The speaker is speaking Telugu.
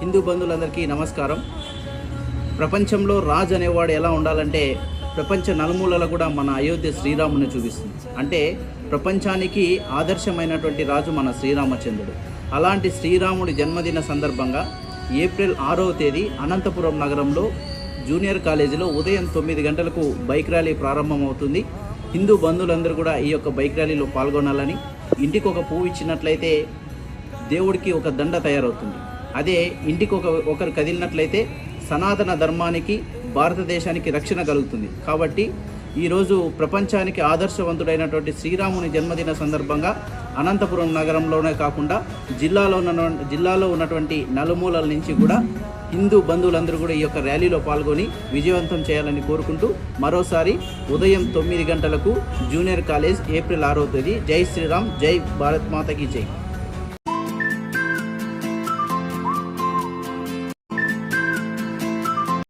హిందూ బంధువులందరికీ నమస్కారం. ప్రపంచంలో రాజు అనేవాడు ఎలా ఉండాలంటే ప్రపంచ నలుమూలల కూడా మన అయోధ్య శ్రీరాముని చూపిస్తుంది. అంటే ప్రపంచానికి ఆదర్శమైనటువంటి రాజు మన శ్రీరామచంద్రుడు. అలాంటి శ్రీరాముడి జన్మదిన సందర్భంగా ఏప్రిల్ ఆరవ తేదీ అనంతపురం నగరంలో జూనియర్ కాలేజీలో ఉదయం తొమ్మిది గంటలకు బైక్ ర్యాలీ ప్రారంభమవుతుంది. హిందూ బంధువులందరూ కూడా ఈ యొక్క బైక్ ర్యాలీలో పాల్గొనాలని ఇంటికి ఒక పువ్వు ఇచ్చినట్లయితే దేవుడికి ఒక దండ తయారవుతుంది. అదే ఇంటికి ఒక ఒకరు కదిలినట్లయితే సనాతన ధర్మానికి భారతదేశానికి రక్షణ కలుగుతుంది. కాబట్టి ఈరోజు ప్రపంచానికి ఆదర్శవంతుడైనటువంటి శ్రీరాముని జన్మదిన సందర్భంగా అనంతపురం నగరంలోనే కాకుండా జిల్లాలో ఉన్న జిల్లాలో ఉన్నటువంటి నలుమూలల నుంచి కూడా హిందూ బంధువులందరూ కూడా ఈ యొక్క ర్యాలీలో పాల్గొని విజయవంతం చేయాలని కోరుకుంటూ మరోసారి ఉదయం తొమ్మిది గంటలకు జూనియర్ కాలేజ్ ఏప్రిల్ ఆరో తేదీ. జై శ్రీరామ్ జై భారత్ మాతకి జై.